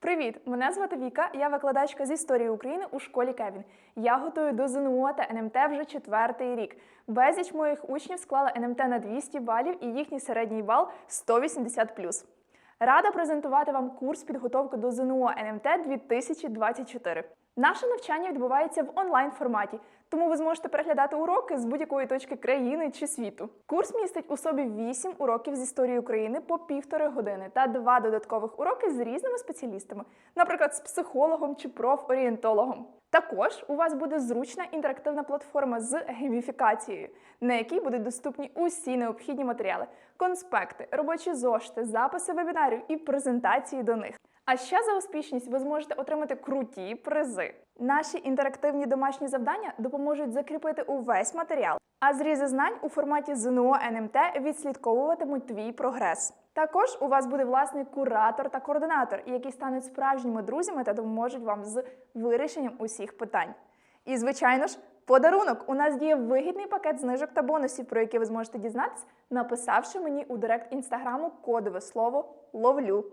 Привіт! Мене звати Віка. Я викладачка з історії України у школі Кевін. Я готую до ЗНО та НМТ вже четвертий рік. Безліч моїх учнів склала НМТ на 200 балів і їхній середній бал 180+. Рада презентувати вам курс підготовки до ЗНО НМТ 2024. Наше навчання відбувається в онлайн форматі, тому ви зможете переглядати уроки з будь-якої точки країни чи світу. Курс містить у собі 8 уроків з історії України по півтори години та два додаткових уроки з різними спеціалістами, наприклад, з психологом чи профорієнтологом. Також у вас буде зручна інтерактивна платформа з гейміфікацією, на якій будуть доступні усі необхідні матеріали: конспекти, робочі зошити, записи вебінарів і презентації до них. А ще за успішність ви зможете отримати круті призи. Наші інтерактивні домашні завдання допоможуть закріпити увесь матеріал, а зрізи знань у форматі ЗНО НМТ відслідковуватимуть твій прогрес. Також у вас буде власний куратор та координатор, які стануть справжніми друзями та допоможуть вам з вирішенням усіх питань. І, звичайно ж, подарунок. У нас діє вигідний пакет знижок та бонусів, про які ви зможете дізнатися, написавши мені у директ інстаграму кодове слово ловлю.